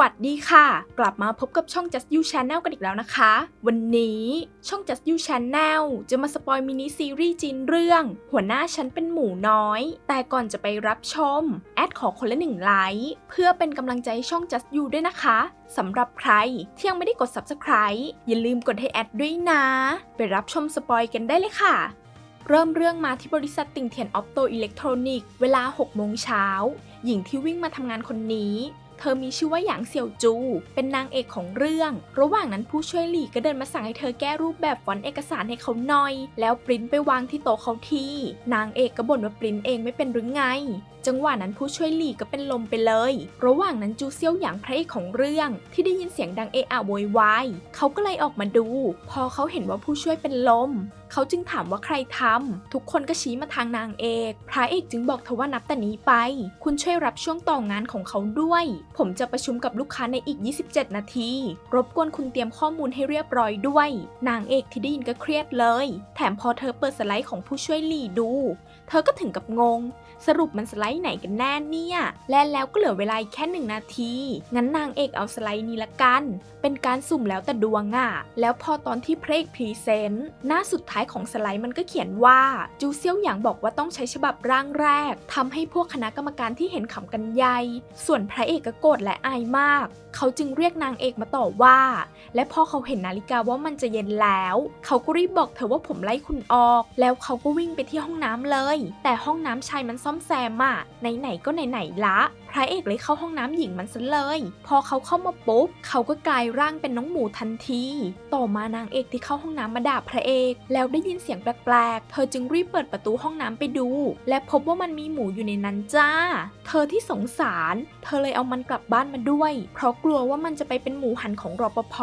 วัสดีค่ะ กลับมาพบกับช่อง Just You Channel กันอีกแล้วนะคะ วันนี้ช่อง Just You Channel จะมาสปอยมินิซีรีส์จีนเรื่อง หัวหน้าฉันเป็นหมูน้อย แต่ก่อนจะไปรับชม แอดขอคนละหนึ่งไลค์เพื่อเป็นกำลังใจช่อง Just You ด้วยนะคะสำหรับใครที่ยังไม่ได้กด Subscribe อย่าลืมกดให้แอดด้วยนะ ไปรับชมสปอยกันได้เลยค่ะเริ่มเรื่องมาที่บริษัทติ่งเทียนออปโตอิเล็กทรอนิกส์เวลา 6 โมงเช้า หญิงที่วิ่งมาทำงานคนนี้ เธอมีชื่อว่าหยางเสี่ยวจู เป็นนางเอกของเรื่อง ระหว่างนั้นผู้ช่วยหลี่ก็เดินมาสั่งให้เธอแก้รูปแบบฟอนต์เอกสารให้เขาหน่อย แล้วปริ้นไปวางที่โต๊ะเขาที นางเอกก็บ่นว่าปริ้นเองไม่เป็นหรือไง จังหวะนั้นผู้ช่วยหลีก็เป็นลมไปเลย ระหว่างนั้นจูเซียวหยางพระเอกของเรื่อง ที่ได้ยินเสียงดังเอะอะโวยวายเขาก็เลยออกมาดู พอเขาเห็นว่าผู้ช่วยเป็นลม เขาจึงถามว่าใครทำทุกคนก็ชี้มาทางนางเอก พระเอกจึงบอกเธอว่านับแต่นี้ไป คุณช่วยรับช่วงต่องานของเขาด้วย ผมจะประชุมกับลูกค้าในอีก 27 นาที รบกวนคุณเตรียมข้อมูลให้เรียบร้อยด้วย นางเอกที่ได้ยินก็เครียดเลย แถมพอเธอเปิดสไลด์ของผู้ช่วยหลีดู เธอก็ถึงกับงง สรุปมันสไลด์ไหนกันแน่เนี่ย และแล้วก็เหลือเวลาแค่หนึ่งนาที งั้นนางเอกเอาสไลด์นี้ละกัน เป็นการสุ่มแล้วแต่ดวงอะแล้วพอตอนที่พระเอกพรีเซนต์หน้าสุดท้ายของสไลด์มันก็เขียนว่า จูเซียวหยางบอกว่าต้องใช้ฉบับร่างแรกทำให้พวกคณะกรรมการที่เห็นขำกันใหญ่ ส่วนพระเอกก็โกรธและอายมาก เขาจึงเรียกนางเอกมาต่อว่า และพอเขาเห็นนาฬิกาว่ามันจะเย็นแล้ว เขาก็รีบบอกเธอว่าผมไล่คุณออก แล้วเขาก็วิ่งไปที่ห้องน้ำเลย แต่ห้องน้ำชายมันซ่อมแซมอะไหนๆก็ไหนๆละ พระเอกเลยเข้าห้องน้ำหญิงมันซะเลย พอเขาเข้ามาปุ๊บเขาก็กลายร่างเป็นน้องหมูทันที ต่อมานางเอกที่เข้าห้องน้ำมาด่าพระเอก แล้วได้ยินเสียงแปลกๆ เธอจึงรีบเปิดประตูห้องน้ำไปดู และพบว่ามันมีหมูอยู่ในนั้นจ้า เธอที่สงสาร เธอเลยเอามันกลับบ้านมาด้วย เพราะกลัวว่ามันจะไปเป็นหมูหันของรปภ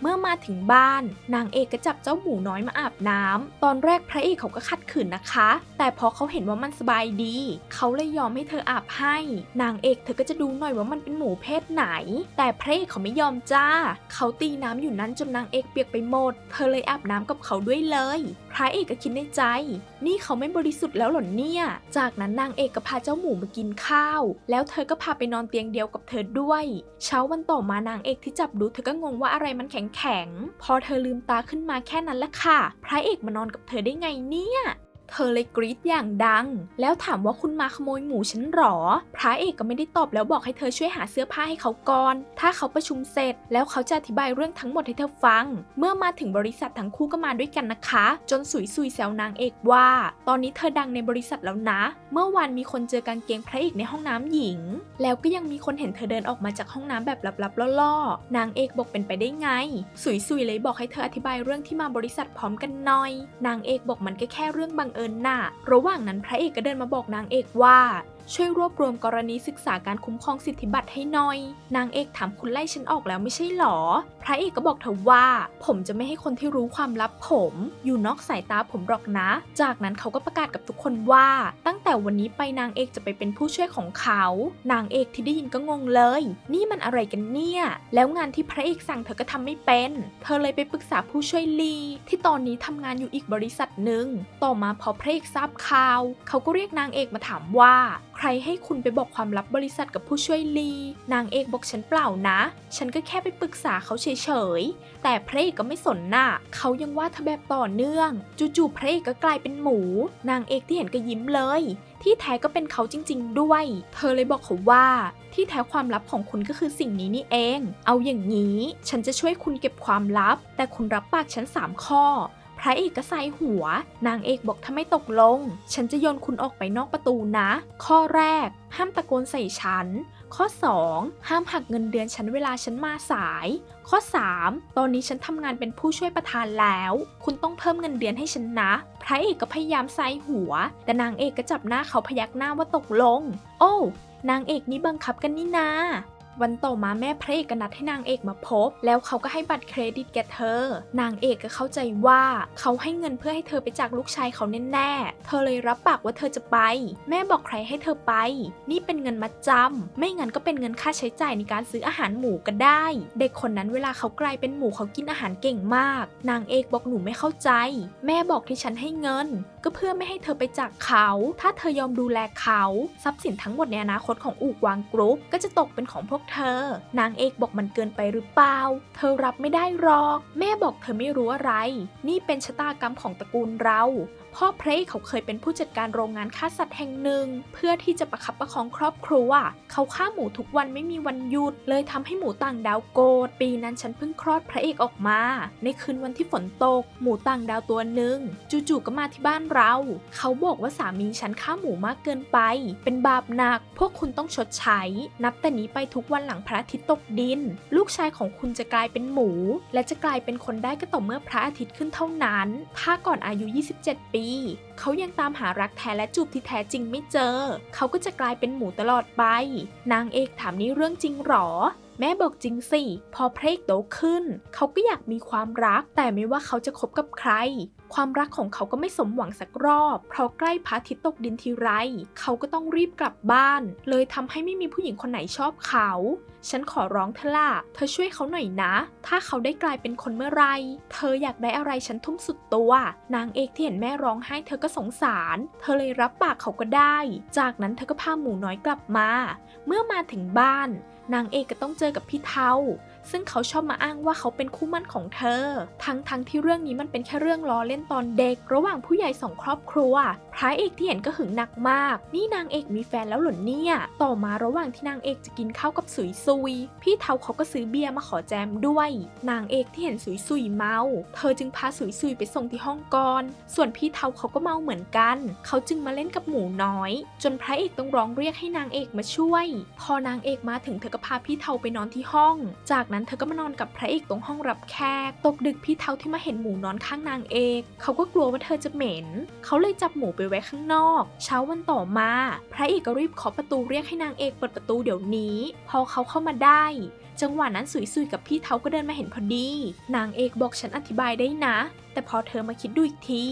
เมื่อมาถึงบ้าน นางเอกก็จับเจ้าหมูน้อยมาอาบน้ำตอนแรกพระเอกเขาก็ขัดขืนนะคะ แต่พอเขาเห็นว่ามันสบายดี เขาเลยยอมให้เธออาบให้ นางเอกเธอก็จะดูหน่อยว่ามันเป็นหมูเพศไหน แต่พระเอกเขาไม่ยอมจ้า เขาตีน้ำอยู่นั้นจนนางเอกเปียกไปหมด เธอเลยอาบน้ำกับเขาด้วยเลย พระเอกก็คิดในใจ นี่เขาไม่บริสุทธิ์แล้วหรอเนี่ย จากนั้นนางเอกก็พาเจ้าหมูมากินข้าว แล้วเธอก็พาไปนอนเตียงเดียวกับเธอด้วย เช้าวันต่อมานางเอกที่จับดูเธอก็งงว่าอะไรมันแข็งแข็ง พอเธอลืมตาขึ้นมาแค่นั้นแหละค่ะ พระเอกมานอนกับเธอได้ไงเนี่ย เธอเลยกรี๊ดอย่างดัง แล้วถามว่าคุณมาขโมยหมูฉันหรอ พระเอกก็ไม่ได้ตอบแล้วบอกให้เธอช่วยหาเสื้อผ้าให้เขาก่อน ถ้าเขาประชุมเสร็จ แล้วเขาจะอธิบายเรื่องทั้งหมดให้เธอฟัง เมื่อมาถึงบริษัททั้งคู่ก็มาด้วยกันนะคะ จนสุยสุยแซวนางเอกว่า ตอนนี้เธอดังในบริษัทแล้วนะ เมื่อวานมีคนเจอกางเกงพระเอกในห้องน้ำหญิง แล้วก็ยังมีคนเห็นเธอเดินออกมาจากห้องน้ำแบบลับๆล่อๆ นางเอกบอกเป็นไปได้ไง สุยสุยเลยบอกให้เธออธิบายเรื่องที่มาบริษัทพร้อมกันหน่อย นางเอกบอกมันก็แค่เรื่องบังเอิญน่ะระหว่างนั้นพระเอกก็เดินมาบอกนางเอกว่า ช่วยรวบรวมกรณีศึกษาการคุ้มครองสิทธิบัตรให้หน่อย นางเอกถามคุณไล่ฉันออกแล้วไม่ใช่หรอ พระเอกก็บอกเธอว่า ผมจะไม่ให้คนที่รู้ความลับผม อยู่นอกสายตาผมหรอกนะ จากนั้นเขาก็ประกาศกับทุกคนว่า ตั้งแต่วันนี้ไปนางเอกจะไปเป็นผู้ช่วยของเขา นางเอกที่ได้ยินก็งงเลย นี่มันอะไรกันเนี่ย แล้วงานที่พระเอกสั่งเธอก็ทำไม่เป็น เธอเลยไปปรึกษาผู้ช่วยลี ที่ตอนนี้ทำงานอยู่อีกบริษัทหนึ่ง ต่อมาพอพระเอกทราบข่าว เขาก็เรียกนางเอกมาถามว่าใครให้คุณไปบอกความลับบริษัทกับผู้ช่วยลี นางเอกบอกฉันเปล่านะ ฉันก็แค่ไปปรึกษาเขาเฉยๆ แต่พระเอกก็ไม่สนน่ะ เขายังว่าเธอแบบต่อเนื่อง จู่ๆพระเอกก็กลายเป็นหมู นางเอกที่เห็นก็ยิ้มเลย ที่แท้ก็เป็นเขาจริง ๆ ด้วย เธอเลยบอกเขาว่า ที่แท้ความลับของคุณก็คือสิ่งนี้นี่เอง เอาอย่างนี้ ฉันจะช่วยคุณเก็บความลับ แต่คุณรับปากฉันสามข้อ พระเอกก็ใส่หัว นางเอกบอกถ้าไม่ตกลง ฉันจะโยนคุณออกไปนอกประตูนะ ข้อแรก ห้ามตะโกนใส่ฉัน ข้อ 2 ห้ามหักเงินเดือนฉันเวลาฉันมาสาย ข้อ 3 ตอนนี้ฉันทำงานเป็นผู้ช่วยประธานแล้ว คุณต้องเพิ่มเงินเดือนให้ฉันนะ พระเอกก็พยายามใส่หัว แต่นางเอกก็จับหน้าเขาพยักหน้าว่าตกลง โอ้ นางเอกนี่บังคับกันนี่นา วันต่อมาแม่พระเอกก็นัดให้นางเอกมาพบ แล้วเขาก็ให้บัตรเครดิตแกเธอ นางเอกก็เข้าใจว่าเขาให้เงินเพื่อให้เธอไปจากลูกชายเขาแน่ๆ เธอเลยรับปากว่าเธอจะไป แม่บอกใครให้เธอไป นี่เป็นเงินมัดจำไม่งั้นก็เป็นเงินค่าใช้จ่ายในการซื้ออาหารหมูก็ได้ เด็กคนนั้นเวลาเขากลายเป็นหมูเขากินอาหารเก่งมาก นางเอกบอกหนูไม่เข้าใจ แม่บอกที่ฉันให้เงินก็เพื่อไม่ให้เธอไปจากเขา ถ้าเธอยอมดูแลเขา ทรัพย์สินทั้งหมดในอนาคตของอู่กวางกรุ๊ป ก็จะตกเป็นของพวกเธอ นางเอกบอกมันเกินไปหรือเปล่า เธอรับไม่ได้หรอก แม่บอกเธอไม่รู้อะไร นี่เป็นชะตากรรมของตระกูลเราพ่อเพรเขาเคยเป็นผู้จัดการโรงงานฆ่าสัตว์แห่งหนึ่ง เพื่อที่จะประคับประคองครอบครัว เขาฆ่าหมูทุกวันไม่มีวันหยุด เลยทำให้หมูต่างดาวโกรธปีนั้นฉันเพิ่งคลอดพระเอกออกมา ในคืนวันที่ฝนตก หมูต่างดาวตัวหนึ่งจู่ๆก็มาที่บ้านเรา เขาบอกว่าสามีฉันฆ่าหมูมากเกินไป เป็นบาปหนัก พวกคุณต้องชดใช้ นับแต่นี้ไปทุกวันหลังพระอาทิตย์ตกดิน ลูกชายของคุณจะกลายเป็นหมู และจะกลายเป็นคนได้ก็ต่อเมื่อพระอาทิตย์ขึ้นเท่านั้น ถ้าก่อนอายุ 27 ปีเขายังตามหารักแท้และจูบที่แท้จริงไม่เจอ เขาก็จะกลายเป็นหมูตลอดไป นางเอกถามนี่เรื่องจริงหรอแม่บอกจริงสิ พอพระเอกโตขึ้น เขาก็อยากมีความรัก แต่ไม่ว่าเขาจะคบกับใคร ความรักของเขาก็ไม่สมหวังสักรอบ เพราะใกล้พระอาทิตย์ตกดินทีไร เขาก็ต้องรีบกลับบ้าน เลยทำให้ไม่มีผู้หญิงคนไหนชอบเขา ฉันขอร้องเธอล่ะ เธอช่วยเขาหน่อยนะ ถ้าเขาได้กลายเป็นคนเมื่อไร เธออยากได้อะไรฉันทุ่มสุดตัว นางเอกที่เห็นแม่ร้องไห้เธอก็สงสาร เธอเลยรับปากเขาก็ได้ จากนั้นเธอก็พาหมูน้อยกลับมา เมื่อมาถึงบ้าน นางเอกก็ต้องเจอกับพี่เทาซึ่งเขาชอบมาอ้างว่าเขาเป็นคู่มั่นของเธอ ทั้งทั้งที่เรื่องนี้มันเป็นแค่เรื่องล้อเล่นตอนเด็ก ระหว่างผู้ใหญ่สองครอบครัว พระเอกที่เห็นก็หึงหนักมาก นี่นางเอกมีแฟนแล้วเหรอเนี่ย ต่อมาระหว่างที่นางเอกจะกินข้าวกับสุยซุย พี่เทาเขาก็ซื้อเบียร์มาขอแจมด้วย นางเอกที่เห็นสุยซุยเมา เธอจึงพาสุยซุยไปส่งที่ห้องก่อน ส่วนพี่เทาเขาก็เมาเหมือนกัน เขาจึงมาเล่นกับหมูน้อย จนพระเอกต้องร้องเรียกให้นางเอกมาช่วย พอนางเอกมาถึงเธอก็พาพี่เทาไปนอนที่ห้อง จากนั้นเธอก็มานอนกับพระเอกตรงห้องรับแขก ตกดึกพี่เทาที่มาเห็นหมูนอนข้างนางเอก เขาก็กลัวว่าเธอจะเหม็น เขาเลยจับหมูไปไว้ข้างนอก เช้าวันต่อมา พระเอกก็รีบเคาะประตูเรียกให้นางเอกเปิดประตูเดี๋ยวนี้ พอเขาเข้ามาได้ จังหวะนั้นสุยสุยกับพี่เทาก็เดินมาเห็นพอดี นางเอกบอกฉันอธิบายได้นะ แต่พอเธอมาคิดดูอีกที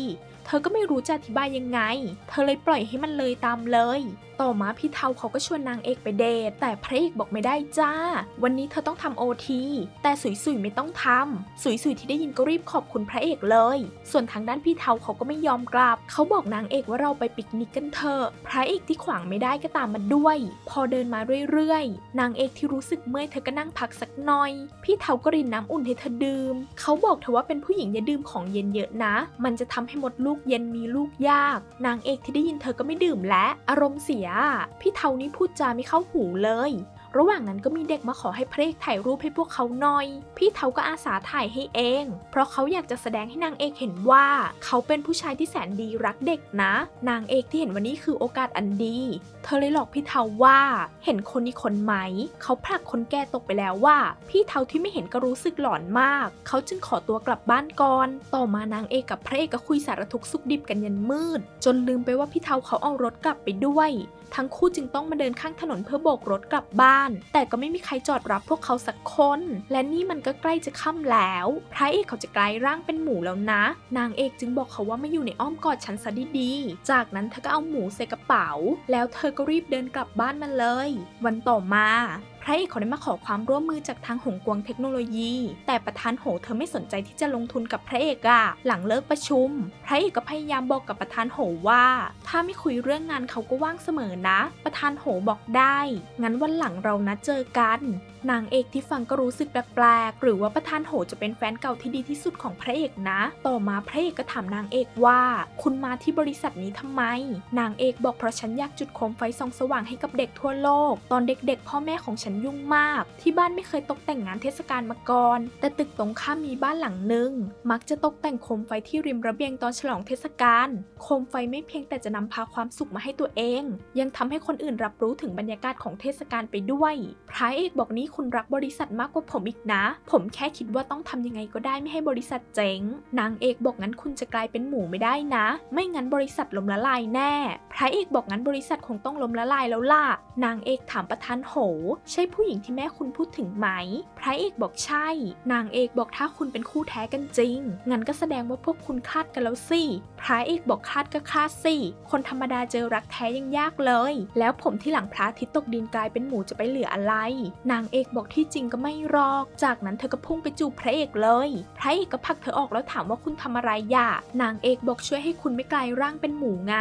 เธอก็ไม่รู้จะอธิบายยังไง เธอเลยปล่อยให้มันเลยตามเลย ต่อมาพี่เทาเขาก็ชวนนางเอกไปเดท แต่พระเอกบอกไม่ได้จ้า วันนี้เธอต้องทำโอทีแต่สุยสุยไม่ต้องทำสุยสุยที่ได้ยินก็รีบขอบคุณพระเอกเลย ส่วนทางด้านพี่เทาเขาก็ไม่ยอมกลับ เขาบอกนางเอกว่าเราไปปิกนิกกันเถอะ พระเอกที่ขวางไม่ได้ก็ตามมาด้วย พอเดินมาเรื่อยๆ นางเอกที่รู้สึกเมื่อยเธอก็นั่งพักสักหน่อย พี่เทาก็รินน้ำอุ่นให้เธอดื่ม เขาบอกเธอว่าเป็นผู้หญิงอย่าดื่มของเย็นเยอะนะ มันจะทำให้มดลูกเย็นมีลูกยาก นางเอกที่ได้ยินเธอก็ไม่ดื่มและ อารมณ์เสีย พี่เทานี่พูดจาไม่เข้าหูเลย ระหว่างนั้นก็มีเด็กมาขอให้พระเอกถ่ายรูปให้พวกเขาหน่อย พี่เทาก็อาสาถ่ายให้เอง เพราะเขาอยากจะแสดงให้นางเอกเห็นว่า เขาเป็นผู้ชายที่แสนดีรักเด็กนะ นางเอกที่เห็นวันนี้คือโอกาสอันดี เธอเลยหลอกพี่เทาว่า เห็นคนนี้คนไหม เขาผลักคนแก่ตกไปแล้วว่า พี่เทาที่ไม่เห็นก็รู้สึกหลอนมาก เขาจึงขอตัวกลับบ้านก่อน ต่อมานางเอกกับพระเอกก็คุยสารทุกข์สุขดิบกันยันมืด จนลืมไปว่าพี่เทาเขาเอารถกลับไปด้วยทั้งคู่จึงต้องมาเดินข้างถนนเพื่อโบกรถกลับบ้าน แต่ก็ไม่มีใครจอดรับพวกเขาสักคน และนี่มันก็ใกล้จะค่ำแล้ว พระเอกเขาจะกลายร่างเป็นหมูแล้วนะ นางเอกจึงบอกเขาว่ามาอยู่ในอ้อมกอดฉันซะดีๆ จากนั้นเธอก็เอาหมูใส่กระเป๋า แล้วเธอก็รีบเดินกลับบ้านมาเลย วันต่อมา ระเอกเขาได้มาขอความร่วมมือจากทางหงกวงเทคโนโลยี แต่ประธานโหเธอไม่สนใจที่จะลงทุนกับพระเอกอะหลังเลิกประชุม พระเอกก็พยายามบอกกับประธานโหว่า ถ้าไม่คุยเรื่องงานเขาก็ว่างเสมอนะ ประธานโหบอกได้ งั้นวันหลังเรานัดเจอกันนางเอกที่ฟังก็รู้สึกแปลกๆ หรือว่าประธานโหจะเป็นแฟนเก่าที่ดีที่สุดของพระเอกนะ ต่อมาพระเอกก็ถามนางเอกว่า คุณมาที่บริษัทนี้ทำไม นางเอกบอกเพราะฉันอยากจุดโคมไฟส่องสว่างให้กับเด็กทั่วโลก ตอนเด็กๆ พ่อแม่ของฉันยุ่งมาก ที่บ้านไม่เคยตกแต่งงานเทศกาลมาก่อน แต่ตึกตรงข้ามมีบ้านหลังหนึ่งมักจะตกแต่งโคมไฟที่ริมระเบียงตอนฉลองเทศกาลโคมไฟไม่เพียงแต่จะนำพาความสุขมาให้ตัวเอง ยังทำให้คนอื่นรับรู้ถึงบรรยากาศของเทศกาลไปด้วยพระเอกบอกนี้คุณรักบริษัทมากกว่าผมอีกนะ ผมแค่คิดว่าต้องทำยังไงก็ได้ไม่ให้บริษัทเจ๊งนางเอกบอกงั้นคุณจะกลายเป็นหมูไม่ได้นะ ไม่งั้นบริษัทล้มละลายแน่ พระเอกบอกงั้นบริษัทคงต้องล้มละลายแล้วล่ะนางเอกถามประธานโห ใช่ผู้หญิงที่แม่คุณพูดถึงไหม พระเอกบอกใช่ นางเอกบอกถ้าคุณเป็นคู่แท้กันจริง งั้นก็แสดงว่าพวกคุณคาดกันแล้วสิ พระเอกบอกคาดก็คาดสิ คนธรรมดาเจอรักแท้ยังยากเลย แล้วผมที่หลังพระอาทิตย์ตกดินกลายเป็นหมูจะไปเหลืออะไร นางเอกบอกที่จริงก็ไม่รอก จากนั้นเธอก็พุ่งไปจูบพระเอกเลย พระเอกก็ผลักเธอออกแล้วถามว่าคุณทำอะไรอย่านางเอกบอกช่วยให้คุณไม่กลายร่างเป็นหมูไง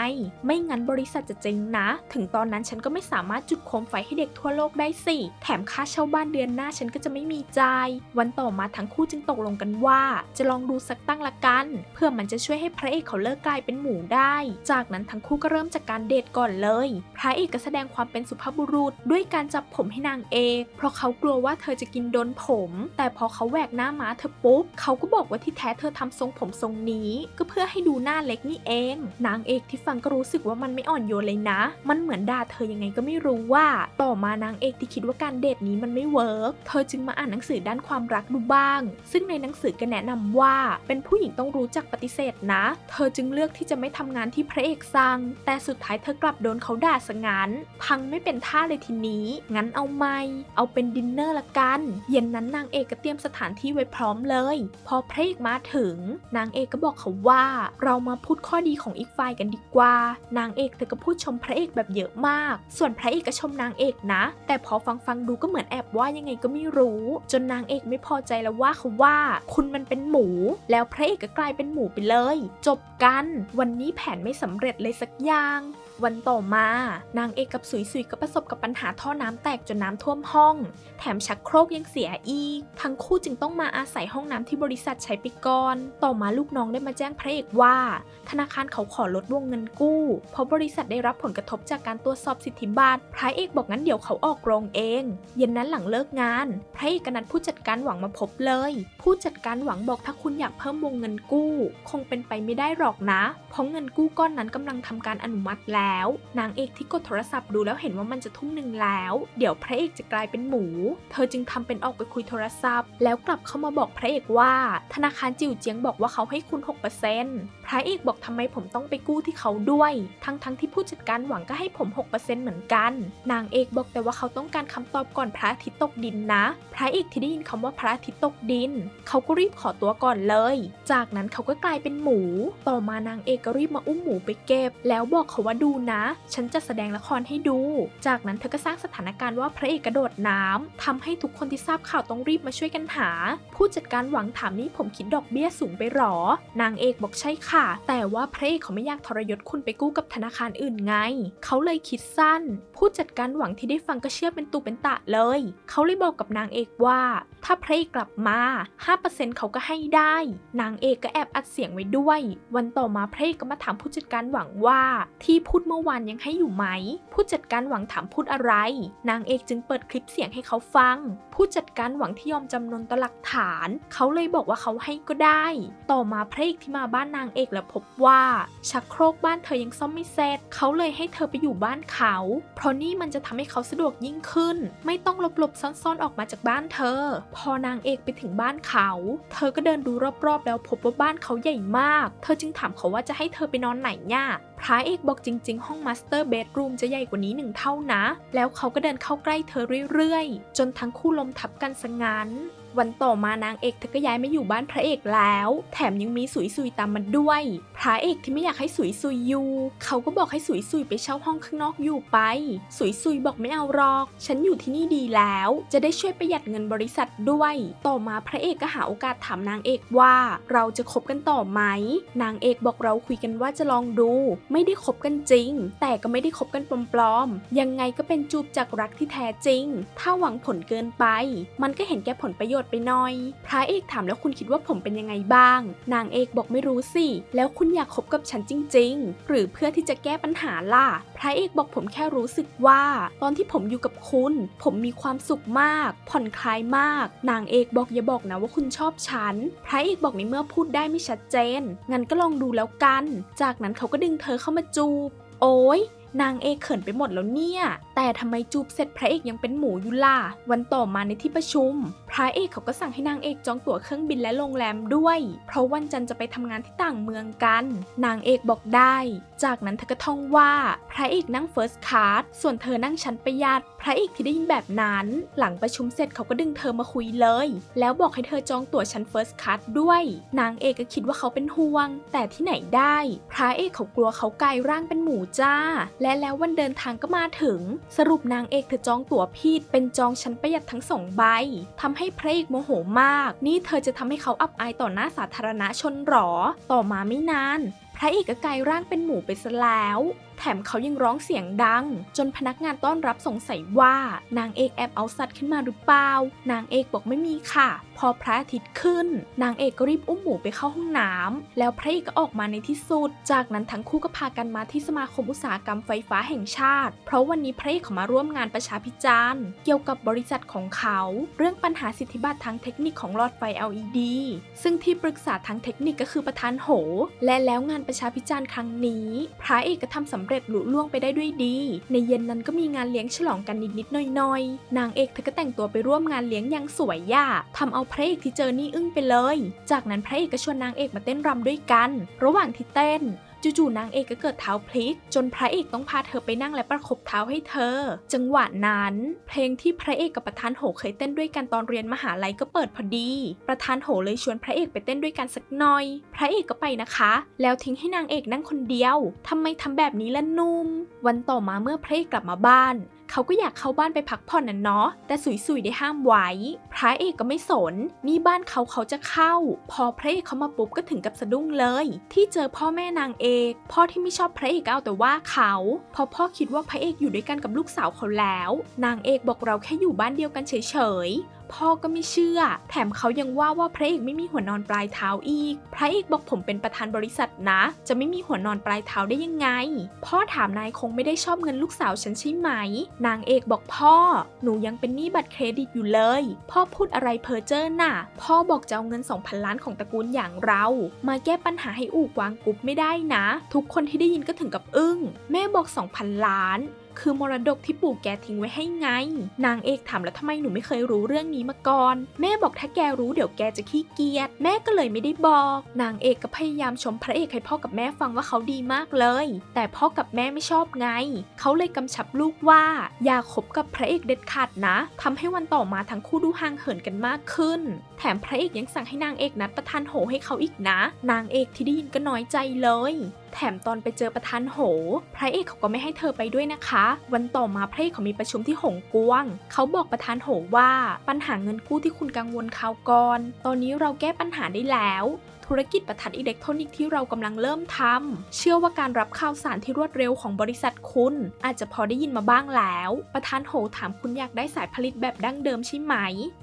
ไม่งั้นบริษัทจะเจ๊งนะ ถึงตอนนั้นฉันก็ไม่สามารถจุดโคมไฟให้เด็กทั่วโลกได้สิแถมค่าเช่าบ้านเดือนหน้าฉันก็จะไม่มีจ่าย วันต่อมาทั้งคู่จึงตกลงกันว่า จะลองดูสักตั้งละกัน เพื่อมันจะช่วยให้พระเอกเขาเลิกกลายเป็นหมูได้ จากนั้นทั้งคู่ก็เริ่มจากการเดทก่อนเลย พระเอกก็แสดงความเป็นสุภาพบุรุษ ด้วยการจับผมให้นางเอก เพราะเขากลัวว่าเธอจะกินโดนผม แต่พอเขาแหวกหน้าม้าเธอปุ๊บ เขาก็บอกว่าที่แท้เธอทำทรงผมทรงนี้ ก็เพื่อให้ดูหน้าเล็กนี่เอง นางเอกที่ฟังก็รู้สึกว่ามันไม่อ่อนโยนเลยนะ มันเหมือนด่าเธอยังไงก็ไม่รู้ว่า ต่อมานางเอกที่คิดว่าการเดทนี้มันไม่เวิร์กเธอจึงมาอ่านหนังสือด้านความรักดูบ้าง ซึ่งในหนังสือก็แนะนำว่า เป็นผู้หญิงต้องรู้จักปฏิเสธนะ เธอจึงเลือกที่จะไม่ทำงานที่พระเอกสั่งแต่สุดท้ายเธอกลับโดนเขาด่าซะงั้น พังไม่เป็นท่าเลยทีนี้ งั้นเอาไม่เอาเป็นดินเนอร์ละกัน เย็นนั้นนางเอกก็เตรียมสถานที่ไว้พร้อมเลย พอพระเอกมาถึง นางเอกก็บอกเขาว่า เรามาพูดข้อดีของอีกฝ่ายกันดีกว่า นางเอกเธอก็พูดชมพระเอกแบบเยอะมาก ส่วนพระเอกก็ชมนางเอกนะ แต่พอฟังฟังดูก็เหมือนแอบว่ายังไงก็ไม่รู้ จนนางเอกไม่พอใจแล้วว่าเขาว่าคุณมันเป็นหมู แล้วพระเอกก็กลายเป็นหมูไปเลย จบกัน วันนี้แผนไม่สำเร็จเลยสักอย่าง วันต่อมา นางเอกกับสุยสุยก็ประสบกับปัญหาท่อน้ำแตกจนน้ำท่วมห้อง แถมชักโครกยังเสียอีก ทั้งคู่จึงต้องมาอาศัยห้องน้ำที่บริษัทใช้ไปก่อน ต่อมาลูกน้องได้มาแจ้งพระเอกว่า ธนาคารเขาขอลดวงเงินกู้ เพราะบริษัทได้รับผลกระทบจากการตรวจสอบสิทธิบัตร พระเอกบอกงั้นเดี๋ยวเขาออกโรงเอง เย็นนั้นหลังเลิกงาน พระเอกกนัดผู้จัดการหวังมาพบเลย ผู้จัดการหวังบอกถ้าคุณอยากเพิ่มวงเงินกู้ คงเป็นไปไม่ได้หรอกนะ เพราะเงินกู้ก้อนนั้นกำลังทำการอนุมัติแล้วนางเอกที่กดโทรศัพท์ดูแล้วเห็นว่ามันจะทุ่มหนึ่งแล้ว เดี๋ยวพระเอกจะกลายเป็นหมู เธอจึงทำเป็นออกไปคุยโทรศัพท์ แล้วกลับเข้ามาบอกพระเอกว่า ธนาคารจิ๋วเจียงบอกว่าเขาให้คุณ 6% พระเอกบอกทำไมผมต้องไปกู้ที่เขาด้วย ทั้งทั้งๆที่ผู้จัดการหวังก็ให้ผม 6%เหมือนกัน นางเอกบอกแต่ว่าเขาต้องการคำตอบก่อนพระอาทิตย์ตกดินนะ พระเอกที่ได้ยินคำว่าพระอาทิตย์ตกดิน เขาก็รีบขอตัวก่อนเลย จากนั้นเขาก็กลายเป็นหมู ต่อมานางเอกก็รีบมาอุ้มหมูไปเก็บ แล้วบอกเขาว่าดูนะ ฉันจะแสดงละครให้ดู จากนั้นเธอก็สร้างสถานการณ์ว่าพระเอกกระโดดน้ำทำให้ทุกคนที่ทราบข่าวต้องรีบมาช่วยกันหา ผู้จัดการหวังถามนี่ผมคิดดอกเบี้ยสูงไปหรอ นางเอกบอกใช่ค่ะแต่ว่าพระเอกเขาไม่อยากทรยศคุณไปกู้กับธนาคารอื่นไง เขาเลยคิดสั้น ผู้จัดการหวังที่ได้ฟังก็เชื่อเป็นตุเป็นตะเลย เขาเลยบอกกับนางเอกว่า ถ้าพระเอกกลับมา 5%เขาก็ให้ได้ นางเอกก็แอบอัดเสียงไว้ด้วย วันต่อมาพระเอกก็มาถามผู้จัดการหวังว่า ที่พูดเมื่อวานยังให้อยู่ไหม ผู้จัดการหวังถามพูดอะไร นางเอกจึงเปิดคลิปเสียงให้เขาฟัง ผู้จัดการหวังที่ยอมจำนนต่อหลักฐาน เขาเลยบอกว่าเขาให้ก็ได้ ต่อมาพระเอกที่มาบ้านนางเอกแล้วพบว่าชักโครกบ้านเธอยังซ่อมไม่เสร็จเขาเลยให้เธอไปอยู่บ้านเขา เพราะนี่มันจะทำให้เขาสะดวกยิ่งขึ้น ไม่ต้องหลบๆซ่อนๆออกมาจากบ้านเธอ พพอนางเอกไปถึงบ้านเขา เธอก็เดินดูรอบๆ แล้วพบว่าบ้านเขาใหญ่มาก เธอจึงถามเขาว่าจะให้เธอไปนอนไหนเนี่ยพระเอกบอกจริง ๆ ห้องมาสเตอร์เบดรูมจะใหญ่กว่านี้หนึ่งเท่านะ แล้วเขาก็เดินเข้าใกล้เธอเรื่อยๆ จนทั้งคู่ลมทับกันซะงั้น วันต่อมานางเอกเธอก็ย้ายมาอยู่บ้านพระเอกแล้ว แถมยังมีสุยสุยตามมาด้วย พระเอกที่ไม่อยากให้สุยสุยอยู่เขาก็บอกให้สุยสุยไปเช่าห้องข้างนอกอยู่ไป สุยสุยบอกไม่เอาหรอก ฉันอยู่ที่นี่ดีแล้ว จะได้ช่วยประหยัดเงินบริษัทด้วย ต่อมาพระเอกก็หาโอกาสถามนางเอกว่า เราจะคบกันต่อไหม นางเอกบอกเราคุยกันว่าจะลองดู ไม่ได้คบกันจริง แต่ก็ไม่ได้คบกันปลอมๆยังไงก็เป็นจูบจากรักที่แท้จริง ถ้าหวังผลเกินไป มันก็เห็นแก่ผลประโยชน์ไปหน่อย พระเอกถามแล้วคุณคิดว่าผมเป็นยังไงบ้าง นางเอกบอกไม่รู้สิ แล้วคุณอยากคบกับฉันจริง ๆ หรือเพื่อที่จะแก้ปัญหาล่ะ พระเอกบอกผมแค่รู้สึกว่า ตอนที่ผมอยู่กับคุณ ผมมีความสุขมาก ผ่อนคลายมาก นางเอกบอกอย่าบอกนะว่าคุณชอบฉัน พระเอกบอกในเมื่อพูดได้ไม่ชัดเจน งั้นก็ลองดูแล้วกัน จากนั้นเขาก็ดึงเธอเข้ามาจูบ โอ้ย นางเอกเขินไปหมดแล้วเนี่ย แต่ทำไมจูบเสร็จพระเอกยังเป็นหมูอยู่ล่ะ วันต่อมาในที่ประชุม พระเอกเขาก็สั่งให้นางเอกจองตั๋วเครื่องบินและโรงแรมด้วย เพราะวันจันทร์จะไปทำงานที่ต่างเมืองกัน นางเอกบอกได้จากนั้นเธอก็ท่องว่าพระเอกนั่งเฟิร์สคลาสส่วนเธอนั่งชั้นประหยัด พระเอกที่ได้ยินแบบนั้น หลังประชุมเสร็จเขาก็ดึงเธอมาคุยเลย แล้วบอกให้เธอจองตั๋วชั้นเฟิร์สคลาสด้วย นางเอกก็คิดว่าเขาเป็นห่วง แต่ที่ไหนได้ พระเอกเขากลัวเขากลายร่างเป็นหมูจ้า และแล้ววันเดินทางก็มาถึง สรุปนางเอกเธอจองตั๋วผิดเป็นจองชั้นประหยัดทั้งสองใบทำให้พระเอกโมโหมาก นี่เธอจะทำให้เขาอับอายต่อหน้าสาธารณชนหรอ ต่อมาไม่นาน พระเอกก็กลายร่างเป็นหมูไปซะแล้ว แถมเขายังร้องเสียงดัง จนพนักงานต้อนรับสงสัยว่านางเอกแอบเอาสัตว์ขึ้นมาหรือเปล่า นางเอกบอกไม่มีค่ะ พอพระอาทิตย์ขึ้น นางเอกก็รีบอุ้มหมูไปเข้าห้องน้ำแล้วพระเอกก็ออกมาในที่สุด จากนั้นทั้งคู่ก็พากันมาที่สมาคมอุตสาหกรรมไฟฟ้าแห่งชาติ เพราะวันนี้พระเอกเขามาร่วมงานประชาพิจารณ์ เกี่ยวกับบริษัทของเขา เรื่องปัญหาสิทธิบัตรทางเทคนิคของหลอดไฟ LED ซึ่งที่ปรึกษาทางเทคนิคก็คือประธานโห และแล้วงานประชาพิจารณ์ครั้งนี้ พระเอกก็ทำสำเร็จลุล่วงไปได้ด้วยดี ในเย็นนั้นก็มีงานเลี้ยงฉลองกันนิดๆหน่อยๆ นางเอกเธอก็แต่งตัวไปร่วมงานเลี้ยงอย่างสวยย่าทำเอาพระเอกที่เจอนี่อึ้งไปเลย จากนั้นพระเอกก็ชวนนางเอกมาเต้นรำด้วยกัน ระหว่างที่เต้น จู่ๆนางเอกก็เกิดเท้าพลิก จนพระเอกต้องพาเธอไปนั่งและประคบเท้าให้เธอ จังหวะนั้น เพลงที่พระเอกกับประธานโหเคยเต้นด้วยกันตอนเรียนมหาลัยก็เปิดพอดี ประธานโหเลยชวนพระเอกไปเต้นด้วยกันสักหน่อย พระเอกก็ไปนะคะ แล้วทิ้งให้นางเอกนั่งคนเดียวทำไมทำแบบนี้ล่ะนุ่ม วันต่อมาเมื่อพระเอกกลับมาบ้าน เขาก็อยากเข้าบ้านไปพักผ่อนน่ะเนาะ แต่สุยๆได้ห้ามไว้ พระเอกก็ไม่สน นี่บ้านเขาเขาจะเข้า พอพระเอกเขามาปุ๊บก็ถึงกับสะดุ้งเลย ที่เจอพ่อแม่นางเอก พ่อที่ไม่ชอบพระเอกก็เอาแต่ว่าเขาเพอพ่อคิดว่าพระเอกอยู่ด้วยกันกับลูกสาวเขาแล้ว นางเอกบอกเราแค่อยู่บ้านเดียวกันเฉยๆพ่อก็ไม่เชื่อ แถมเขายังว่าว่าพระเอกไม่มีหัวนอนปลายเท้าอีก พระเอกบอกผมเป็นประธานบริษัทนะ จะไม่มีหัวนอนปลายเท้าได้ยังไง พ่อถามนายคงไม่ได้ชอบเงินลูกสาวฉันใช่ไหม นางเอกบอกพ่อ หนูยังเป็นหนี้บัตรเครดิตอยู่เลย พ่อพูดอะไรเพอเจอน่ะ พ่อบอกจะเอาเงิน 2,000 ล้านของตระกูลอย่างเรา มาแก้ปัญหาให้อู่กวางกุ๊บไม่ได้นะ ทุกคนที่ได้ยินก็ถึงกับอึ้ง แม่บอก 2,000 ล้าน คือมรดกที่ปู่แกทิ้งไว้ให้ไง นางเอกถามแล้วทำไมหนูไม่เคยรู้เรื่องนี้มาก่อน แม่บอกถ้าแกรู้เดี๋ยวแกจะขี้เกียจแม่ก็เลยไม่ได้บอก นางเอกก็พยายามชมพระเอกให้พ่อกับแม่ฟังว่าเขาดีมากเลย แต่พ่อกับแม่ไม่ชอบไง เขาเลยกำชับลูกว่า อย่าคบกับพระเอกเด็ดขาดนะทำให้วันต่อมาทั้งคู่ดูห่างเหินกันมากขึ้น แถมพระเอกยังสั่งให้นางเอกนัดประธานโหให้เขาอีกนะ นางเอกที่ได้ยินก็น้อยใจเลย แถมตอนไปเจอประธานโห พระเอกเขาก็ไม่ให้เธอไปด้วยนะคะ วันต่อมาพระเอกเขามีประชุมที่หงกวง เขาบอกประธานโหว่าปัญหาเงินกู้ที่คุณกังวลคราวก่อน ตอนนี้เราแก้ปัญหาได้แล้ว ธุรกิจประทัดอิเล็กทรอนิกส์ที่เรากำลังเริ่มทำ เชื่อว่าการรับข่าวสารที่รวดเร็วของบริษัทคุณ อาจจะพอได้ยินมาบ้างแล้ว ประธานโหถามคุณอยากได้สายผลิตแบบดั้งเดิมใช่ไหม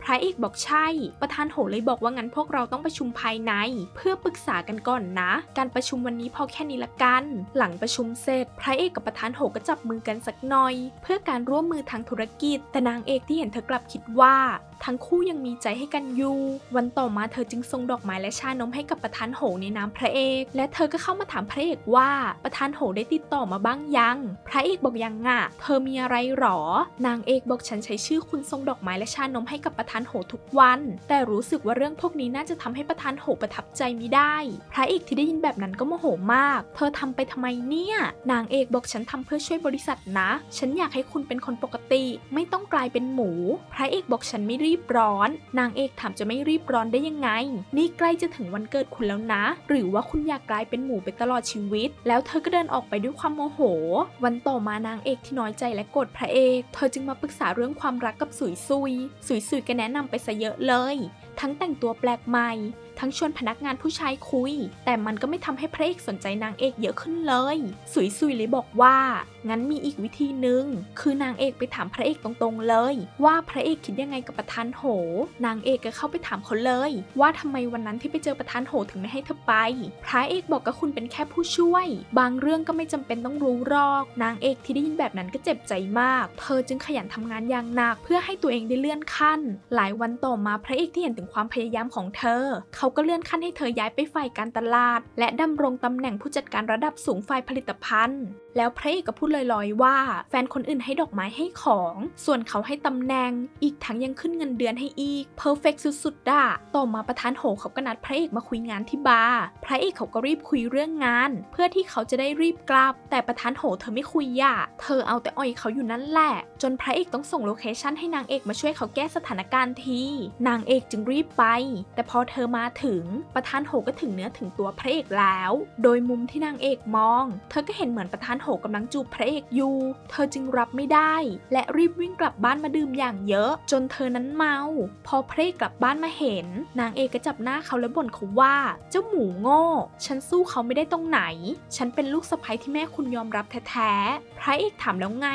พระเอกบอกใช่ ประธานโหเลยบอกว่างั้นพวกเราต้องประชุมภายใน เพื่อปรึกษากันก่อนนะ การประชุมวันนี้พอแค่นี้ละกัน หลังประชุมเสร็จ พระเอกกับประธานโหก็จับมือกันสักหน่อย เพื่อการร่วมมือทางธุรกิจ แต่นางเอกที่เห็นเธอกลับคิดว่าทั้งคู่ยังมีใจให้กันอยู่ วันต่อมาเธอจึงส่งดอกไม้และชานมให้กับประธานโหในนามพระเอก และเธอก็เข้ามาถามพระเอกว่าประธานโหได้ติดต่อมาบ้างยัง พระเอกบอกยังอะเธอมีอะไรหรอ นางเอกบอกฉันใช้ชื่อคุณส่งดอกไม้และชานมให้กับประธานโหทุกวัน แต่รู้สึกว่าเรื่องพวกนี้น่าจะทำให้ประธานโหประทับใจไม่ได้ พระเอกที่ได้ยินแบบนั้นก็โมโหมาก เธอทำไปทำไมเนี่ย นางเอกบอกฉันทำเพื่อช่วยบริษัทนะ ฉันอยากให้คุณเป็นคนปกติ ไม่ต้องกลายเป็นหมู พระเอกบอกฉันไม่รีบร้อน นางเอกถามจะไม่รีบร้อนได้ยังไง นี่ใกล้จะถึงวันเกิดคุณแล้วนะ หรือว่าคุณอยากกลายเป็นหมูไปตลอดชีวิต แล้วเธอก็เดินออกไปด้วยความโมโห วันต่อมานางเอกที่น้อยใจและโกรธพระเอก เธอจึงมาปรึกษาเรื่องความรักกับสุยซุย สุยซุยก็แนะนำไปซะเยอะเลย ทั้งแต่งตัวแปลกใหม่ ทั้งชวนพนักงานผู้ชายคุย แต่มันก็ไม่ทำให้พระเอกสนใจนางเอกเยอะขึ้นเลย สุยซุยเลยบอกว่า งั้นมีอีกวิธีหนึ่งคือนางเอกไปถามพระเอกตรงๆเลย ว่าพระเอกคิดยังไงกับประธานโห นางเอกก็เข้าไปถามเขาเลย ว่าทำไมวันนั้นที่ไปเจอประธานโหถึงไม่ให้เธอไป พระเอกบอกกับคุณเป็นแค่ผู้ช่วย บางเรื่องก็ไม่จำเป็นต้องรู้รอก นางเอกที่ได้ยินแบบนั้นก็เจ็บใจมาก เธอจึงขยันทำงานอย่างหนักเพื่อให้ตัวเองได้เลื่อนขั้น หลายวันต่อมาพระเอกที่เห็นถึงความพยายามของเธอเขาเขาก็เลื่อนขั้นให้เธอย้ายไปฝ่ายการตลาด และดำรงตำแหน่งผู้จัดการระดับสูงฝ่ายผลิตภัณฑ์ แล้วพระเอกก็พูดลอยๆ ว่า แฟนคนอื่นให้ดอกไม้ให้ของ ส่วนเขาให้ตำแหน่ง อีกทั้งยังขึ้นเงินเดือนให้อีกเพอร์เฟกสุดๆด่ะต่อมาประธานโหเขาก็นัดพระเอกมาคุยงานที่บาร์พระเอกเขาก็รีบคุยเรื่องงาน เพื่อที่เขาจะได้รีบกลับ แต่ประธานโหเธอไม่คุยอะเธอเอาแต่อ่อยเขาอยู่นั่นแหละ จนพระเอกต้องส่งโลเคชั่นให้นางเอกมาช่วยเขาแก้สถานการณ์ทีนางเอกจึงรีบไป แต่พอเธอมาถึงประธานโหก็ถึงเนื้อถึงตัวพระเอกแล้ว โดยมุมที่นางเอกมอง เธอก็เห็นเหมือนประธานโหกำลังจูบพระเอกอยู่ เธอจึงรับไม่ได้ และรีบวิ่งกลับบ้านมาดื่มอย่างเยอะ จนเธอนั้นเมา พอพระเอกกลับบ้านมาเห็น นางเอกก็จับหน้าเขาแล้วบ่นเขาว่า เจ้าหมูโง่ ฉันสู้เขาไม่ได้ตรงไหน ฉันเป็นลูกสะใภ้ที่แม่คุณยอมรับแท้ๆ พระเอกถามแล้วไง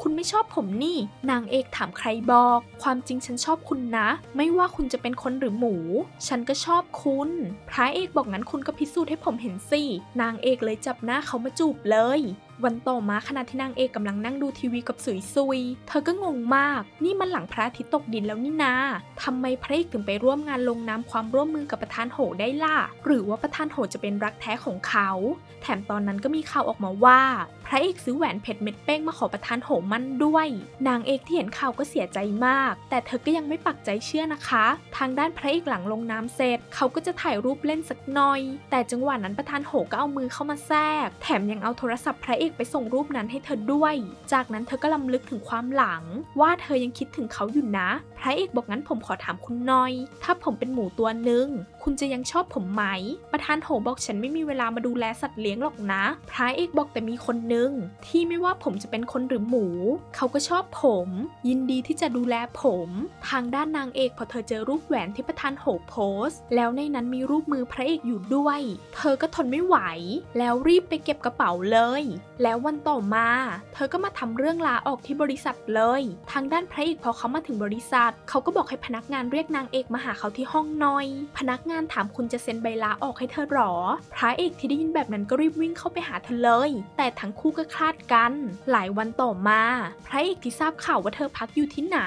คุณไม่ชอบผมนี่ นางเอกถามใครบอก ความจริงฉันชอบคุณนะ ไม่ว่าคุณจะเป็นคนหรือหมู ฉันก็ชอบคุณ พระเอกบอกงั้นคุณก็พิสูจน์ให้ผมเห็นสิ นางเอกเลยจับหน้าเขามาจูบเลย วันต่อมาขณะที่นางเอกกำลังนั่งดูทีวีกับสุยซุย เธอก็งงมาก นี่มันหลังพระอาทิตย์ตกดินแล้วนี่นาทำไมพระเอกถึงไปร่วมงานลงนามความร่วมมือกับประธานโหได้ล่ะ หรือว่าประธานโหจะเป็นรักแท้ของเขา แถมตอนนั้นก็มีข่าวออกมาว่า ระเอกซื้อแหวนเพชรเม็ดเป้งมาขอประธานโหมั่นด้วย นางเอกที่เห็นข่าวก็เสียใจมาก แต่เธอก็ยังไม่ปักใจเชื่อนะคะ ทางด้านพระเอกหลังลงน้ำเสร็จ เขาก็จะถ่ายรูปเล่นสักหน่อย แต่จังหวะนั้นประธานโหก็เอามือเข้ามาแทรก แถมยังเอาโทรศัพท์พระเอกไปส่งรูปนั้นให้เธอด้วย จากนั้นเธอก็ลำลึกถึงความหลัง ว่าเธอยังคิดถึงเขาอยู่นะ พระเอกบอกงั้นผมขอถามคุณหน่อย ถ้าผมเป็นหมูตัวหนึ่งคุณจะยังชอบผมไหม ประธานโหบอกฉันไม่มีเวลามาดูแลสัตว์เลี้ยงหรอกนะ พระเอกบอกแต่มีคนหนึ่งที่ไม่ว่าผมจะเป็นคนหรือหมู เขาก็ชอบผม ยินดีที่จะดูแลผม ทางด้านนางเอกพอเธอเจอรูปแหวนที่ประธานโหโพสต์แล้วในนั้นมีรูปมือพระเอกอยู่ด้วย เธอก็ทนไม่ไหว แล้วรีบไปเก็บกระเป๋าเลย แล้ววันต่อมา เธอก็มาทำเรื่องลาออกที่บริษัทเลย ทางด้านพระเอกพอเขามาถึงบริษัทเขาก็บอกให้พนักงานเรียกนางเอกมาหาเขาที่ห้องหน่อย พนักงานถามคุณจะเซ็นใบลาออกให้เธอหรอ พระเอกที่ได้ยินแบบนั้นก็รีบวิ่งเข้าไปหาเธอเลย แต่ทั้งคู่ก็คลาดกัน หลายวันต่อมา พระเอกที่ทราบข่าวว่าเธอพักอยู่ที่ไหน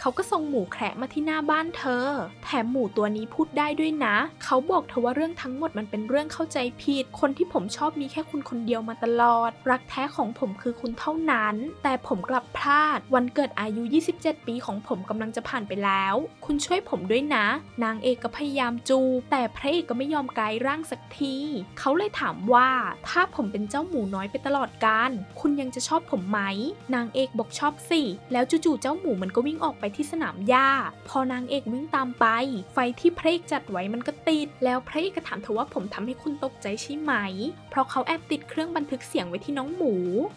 เขาก็ส่งหมูแคระมาที่หน้าบ้านเธอ แถมหมูตัวนี้พูดได้ด้วยนะ เขาบอกเธอว่าเรื่องทั้งหมดมันเป็นเรื่องเข้าใจผิด คนที่ผมชอบมีแค่คุณคนเดียวมาตลอด รักแท้ของผมคือคุณเท่านั้น แต่ผมกลับพลาด วันเกิดอายุ 27 ปีของผมกำลังจะผ่านไปแล้ว คุณช่วยผมด้วยนะ นางเอกก็พยายามจู แต่พระเอกก็ไม่ยอมกลายร่างสักที เขาเลยถามว่า ถ้าผมเป็นเจ้าหมูน้อยไปตลอดกาลคุณยังจะชอบผมไหม นางเอกบอกชอบสิ แล้วจู่ๆเจ้าหมูมันก็วิ่งออกไปที่สนามหญ้า พอนางเอกวิ่งตามไป ไฟที่พระเอกจัดไว้มันก็ติด แล้วพระเอกก็ถามเธอว่าผมทำให้คุณตกใจใช่ไหม เพราะเขาแอบติดเครื่องบันทึกเสียงไว้ที่น้องหมู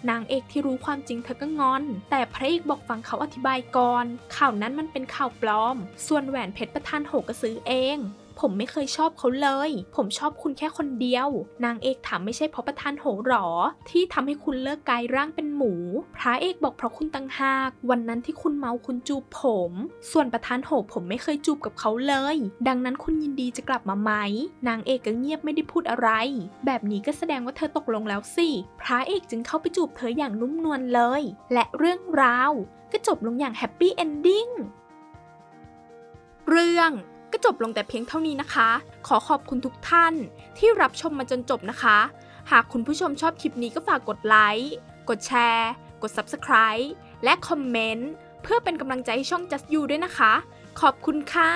นางเอกที่รู้ความจริงเธอก็งอน แต่พระเอกบอกฟังเขาอธิบายก่อน ข่าวนั้นมันเป็นเป็นข่าวปลอม ส่วนแหวนเพชรประธานโหก็ซื้อเอง ผมไม่เคยชอบเขาเลย ผมชอบคุณแค่คนเดียว นางเอกถามไม่ใช่เพราะประธานโหหรอ ที่ทำให้คุณเลิกกายร่างเป็นหมู พระเอกบอกเพราะคุณตังหาก วันนั้นที่คุณเมาคุณจูบผม ส่วนประธานโหผมไม่เคยจูบกับเขาเลย ดังนั้นคุณยินดีจะกลับมาไหม นางเอกก็เงียบไม่ได้พูดอะไร แบบนี้ก็แสดงว่าเธอตกลงแล้วสิ พระเอกจึงเข้าไปจูบเธออย่างนุ่มนวลเลย และเรื่องราวก็จบลงอย่างแฮปปี้เอนดิ้ง เรื่องก็จบลงแต่เพียงเท่านี้นะคะ ขอขอบคุณทุกท่านที่รับชมมาจนจบนะคะ หากคุณผู้ชมชอบคลิปนี้ก็ฝากกดไลค์ กดแชร์ กด Subscribe และคอมเมนต์เพื่อเป็นกำลังใจให้ช่อง Just You ด้วยนะคะ ขอบคุณค่ะ